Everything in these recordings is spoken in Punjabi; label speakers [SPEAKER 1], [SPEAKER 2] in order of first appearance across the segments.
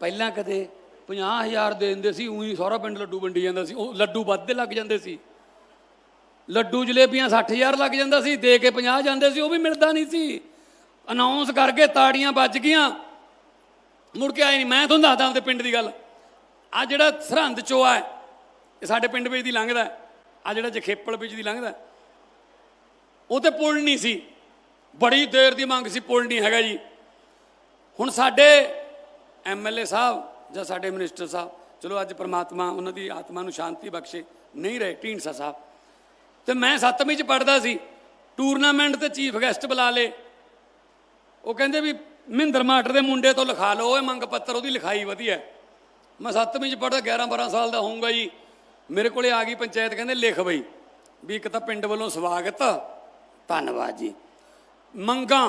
[SPEAKER 1] ਪਹਿਲਾਂ ਕਦੇ 50000 ਦੇ ਦਿੰਦੇ ਸੀ, ਉਹੀ ਸਾਰਾ ਪਿੰਡ ਲੱਡੂ ਵੰਡੀ ਜਾਂਦਾ ਸੀ। ਉਹ ਲੱਡੂ ਵੱਧਦੇ ਲੱਗ ਜਾਂਦੇ ਸੀ। ਲੱਡੂ ਜਲੇਬੀਆਂ 60000 ਲੱਗ ਜਾਂਦਾ ਸੀ, ਦੇ ਕੇ 50 ਜਾਂਦੇ ਸੀ, ਉਹ ਵੀ ਮਿਲਦਾ ਨਹੀਂ ਸੀ। ਅਨਾਉਂਸ ਕਰਕੇ ਤਾੜੀਆਂ ਵੱਜ ਗਈਆਂ। ਮੁੜ ਕੇ ਆਏ ਨਹੀਂ ਮੈਂ ਤੁਹਾਨੂੰ ਦੱਸਦਾ ਆਪਦੇ ਪਿੰਡ ਦੀ ਗੱਲ। ਆ ਜਿਹੜਾ ਸਰਹੰਦ ਚੋਆ ਹੈ ਇਹ ਸਾਡੇ ਪਿੰਡ ਵਿੱਚ ਦੀ ਲੰਘਦਾ ਆ ਜਿਹੜਾ ਜਖੇਪਲ ਵਿੱਚ ਦੀ ਲੰਘਦਾ ਉਹ ਤੇ ਪੁਲ ਨਹੀਂ ਸੀ। ਬੜੀ ਦੇਰ ਦੀ ਮੰਗ ਸੀ, ਪੁਲ ਨਹੀਂ ਹੈਗਾ ਜੀ। ਹੁਣ ਸਾਡੇ ਐਮਐਲਏ ਸਾਹਿਬ ਜਾਂ ਸਾਡੇ ਮਿਨਿਸਟਰ ਸਾਹਿਬ, ਚਲੋ ਅੱਜ ਪ੍ਰਮਾਤਮਾ ਉਹਨਾਂ ਦੀ ਆਤਮਾ ਨੂੰ ਸ਼ਾਂਤੀ ਬਖਸ਼ੇ, ਨਹੀਂ ਰਹੇ, ਢੀਂਡਸਾ ਸਾਹਿਬ। ਤੇ ਮੈਂ 7ਵੀਂ ਚ ਪੜਦਾ ਸੀ, ਟੂਰਨਾਮੈਂਟ ਤੇ ਚੀਫ ਗੈਸਟ ਬੁਲਾ ਲੇ ਉਹ ਕਹਿੰਦੇ ਵੀ ਮਹਿੰਦਰ ਮਾਟਰ ਦੇ ਮੁੰਡੇ ਤੋਂ ਲਿਖਾ ਲਓ ਇਹ ਮੰਗ ਪੱਤਰ ਉਹਦੀ ਲਿਖਾਈ ਵਧੀਆ ਮੈਂ 7ਵੀਂ ਚ ਪੜਦਾ 11 12 ਸਾਲ ਦਾ ਹੋਊਂਗਾ ਜੀ। ਮੇਰੇ ਕੋਲੇ ਆ ਗਈ ਪੰਚਾਇਤ, ਕਹਿੰਦੇ ਲਿਖ ਬਈ, ਵੀ ਇੱਕ ਤਾਂ ਪਿੰਡ ਵੱਲੋਂ ਸਵਾਗਤ, ਧੰਨਵਾਦ ਜੀ। ਮੰਗਾਂ,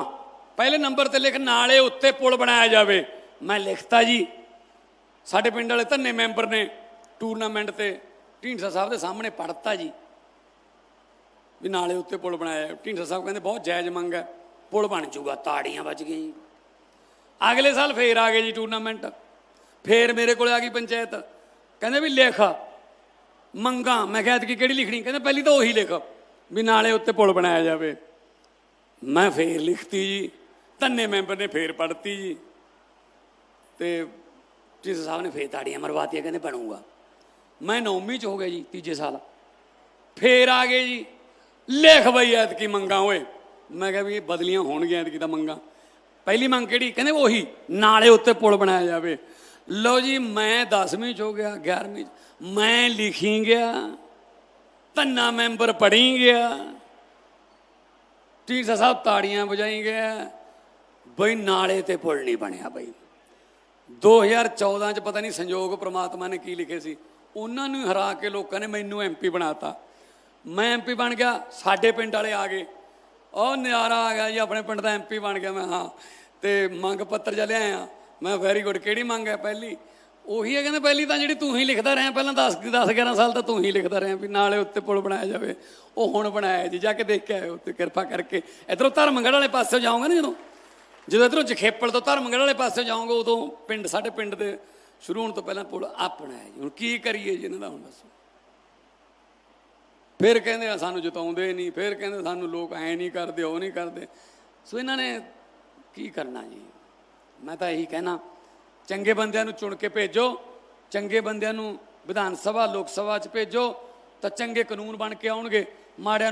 [SPEAKER 1] ਪਹਿਲੇ ਨੰਬਰ ਤੇ ਲਿਖ, ਨਾਲੇ ਉੱਤੇ ਪੁਲ ਬਣਾਇਆ ਜਾਵੇ। ਮੈਂ ਲਿਖਤਾ ਜੀ। ਸਾਡੇ ਪਿੰਡ ਵਾਲੇ ਧੰਨੇ ਮੈਂਬਰ ਨੇ ਟੂਰਨਾਮੈਂਟ ਤੇ ਢੀਂਡਸਾ ਸਾਹਿਬ ਦੇ ਸਾਹਮਣੇ ਪੜਤਾ ਜੀ। ਵੀ ਨਾਲੇ ਉੱਤੇ ਪੁਲ ਬਣਾਇਆ ਢੀਂਡਸਾ ਸਾਹਿਬ ਕਹਿੰਦੇ ਬਹੁਤ ਜਾਇਜ਼ ਮੰਗ ਹੈ। ਪੁਲ ਬਣ ਜਾਊਗਾ, ਤਾੜੀਆਂ ਵੱਜ ਗਈਆਂ ਜੀ। ਅਗਲੇ ਸਾਲ ਫੇਰ ਆ ਗਏ ਜੀ ਟੂਰਨਾਮੈਂਟ ਫੇਰ ਮੇਰੇ ਕੋਲ ਆ ਗਈ ਪੰਚਾਇਤ। ਕਹਿੰਦੇ ਵੀ ਲਿਖ। ਮੰਗਾਂ। ਮੈਂ ਕਿਹਾ ਕਿ ਕਿਹੜੀ ਲਿਖਣੀ? ਕਹਿੰਦੇ ਪਹਿਲੀ ਤਾਂ ਉਹੀ ਲਿਖ। ਵੀ ਨਾਲੇ ਉੱਤੇ ਪੁਲ ਬਣਾਇਆ ਜਾਵੇ। ਮੈਂ ਫੇਰ ਲਿਖਤੀ ਜੀ। ਧੰਨੇ ਮੈਂਬਰ ਨੇ ਫੇਰ ਪੜਤੀ ਜੀ। ਤੇ ਜਿਸ ਸਾਹਿਬ ਨੇ ਫੇਰ ਤਾੜੀਆਂ ਮਰਵਾਤੀਆਂ, ਕਹਿੰਦੇ ਬਣੂਗਾ। ਮੈਂ ਨੌਵੀਂ ਚ ਹੋ ਗਿਆ ਜੀ, ਤੀਜੇ ਸਾਲ। ਫੇਰ ਆ ਗਏ ਜੀ। ਲਿਖ ਬਈ, ਐਤਕੀ ਮੰਗਾਂ, ਓਏ। ਮੈਂ ਕਿਹਾ ਵੀ ਇਹ ਬਦਲੀਆਂ ਹੋਣਗੀਆਂ ਐਤਕੀ ਤਾਂ ਮੰਗਾਂ। ਪਹਿਲੀ ਮੰਗ ਕਿਹੜੀ? ਕਹਿੰਦੇ ਉਹੀ, ਨਾਲੇ ਉੱਤੇ ਪੁਲ ਬਣਾਇਆ ਜਾਵੇ। ਲਓ ਜੀ, ਮੈਂ 10ਵੀਂ ਚ ਹੋ ਗਿਆ 11ਵੀਂ ਚ। ਮੈਂ ਲਿਖੀ ਗਿਆ, ਧੰਨਾ ਮੈਂਬਰ ਪੜ੍ਹੀ ਗਿਆ। ਟੀਚਰ ਸਾਹਿਬ ਤਾੜੀਆਂ ਵਜਾਈ ਗਿਆ। ਬਈ, ਨਾਲੇ ਤੇ ਪੁਲ ਨਹੀਂ ਬਣਿਆ ਬਈ। 2014 ਚ ਪਤਾ ਨਹੀਂ ਸੰਯੋਗ ਪ੍ਰਮਾਤਮਾ ਨੇ ਕੀ ਲਿਖੇ ਸੀ। ਉਹਨਾਂ ਨੂੰ ਹਰਾ ਕੇ ਲੋਕਾਂ ਨੇ ਮੈਨੂੰ ਐਮਪੀ ਬਣਾਤਾ। ਮੈਂ ਐਮਪੀ ਬਣ ਗਿਆ, ਸਾਡੇ ਪਿੰਡ ਵਾਲੇ ਆ ਗਏ। ਉਹ ਨਜ਼ਾਰਾ ਆ ਗਿਆ ਜੀ, ਆਪਣੇ ਪਿੰਡ ਦਾ ਐਮਪੀ ਬਣ ਗਿਆ ਮੈਂ, ਹਾਂ। ਤੇ ਮੰਗ ਪੱਤਰ ਜਿਹਾ ਲਿਆਇਆ ਮੈਂ ਵੈਰੀ ਗੁੱਡ ਕਿਹੜੀ ਮੰਗ ਹੈ ਪਹਿਲੀ? ਉਹੀ ਹੈ ਕਹਿੰਦੇ, ਪਹਿਲੀ ਤਾਂ ਜਿਹੜੀ ਤੂੰ ਹੀ ਲਿਖਦਾ ਰਿਹਾ, ਪਹਿਲਾਂ 10 10 11 ਸਾਲ ਤਾਂ ਤੂੰ ਹੀ ਲਿਖਦਾ ਰਿਹਾ ਵੀ ਨਾਲੇ ਉੱਤੇ ਪੁਲ ਬਣਾਇਆ ਜਾਵੇ। ਉਹ ਹੁਣ ਬਣਾਇਆ ਜੀ, ਜਾ ਕੇ ਦੇਖ ਕੇ ਆਇਓ ਉੱਤੇ ਕਿਰਪਾ ਕਰਕੇ। ਇਧਰੋਂ ਧਰਮਗੜ੍ਹ ਵਾਲੇ ਪਾਸੇ ਜਾਓਗੇ ਨਾ ਜਦੋਂ? ਜਦੋਂ ਇਧਰੋਂ ਜਖੇਪਲ ਤੋਂ ਧਰਮਗੜ੍ਹ ਵਾਲੇ ਪਾਸੇ ਜਾਓਗੇ, ਉਦੋਂ ਪਿੰਡ, ਸਾਡੇ ਪਿੰਡ ਦੇ ਸ਼ੁਰੂ ਹੋਣ ਤੋਂ ਪਹਿਲਾਂ ਪੁਲ ਆਪਣਾ ਹੈ ਜੀ। ਹੁਣ ਕੀ ਕਰੀਏ ਜੀ ਇਹਨਾਂ ਦਾ ਹੁਣ ਦੱਸੋ। ਫਿਰ ਕਹਿੰਦੇ ਆ, ਸਾਨੂੰ ਜਿਤਾਉਂਦੇ ਨਹੀਂ, ਫਿਰ ਕਹਿੰਦੇ ਸਾਨੂੰ ਲੋਕ ਐ ਨਹੀਂ ਕਰਦੇ, ਉਹ ਨਹੀਂ ਕਰਦੇ। ਸੋ ਇਹਨਾਂ ਨੇ ਕੀ ਕਰਨਾ ਜੀ? ਮੈਂ ਤਾਂ ਇਹੀ ਕਹਿਣਾ, ਚੰਗੇ ਬੰਦਿਆਂ ਨੂੰ ਚੁਣ ਕੇ ਭੇਜੋ, ਚੰਗੇ ਬੰਦਿਆਂ ਨੂੰ ਵਿਧਾਨ ਸਭਾ, ਲੋਕ ਸਭਾ 'ਚ ਭੇਜੋ, ਤਾਂ ਚੰਗੇ ਕਾਨੂੰਨ ਬਣ ਕੇ ਆਉਣਗੇ, ਮਾੜਿਆਂ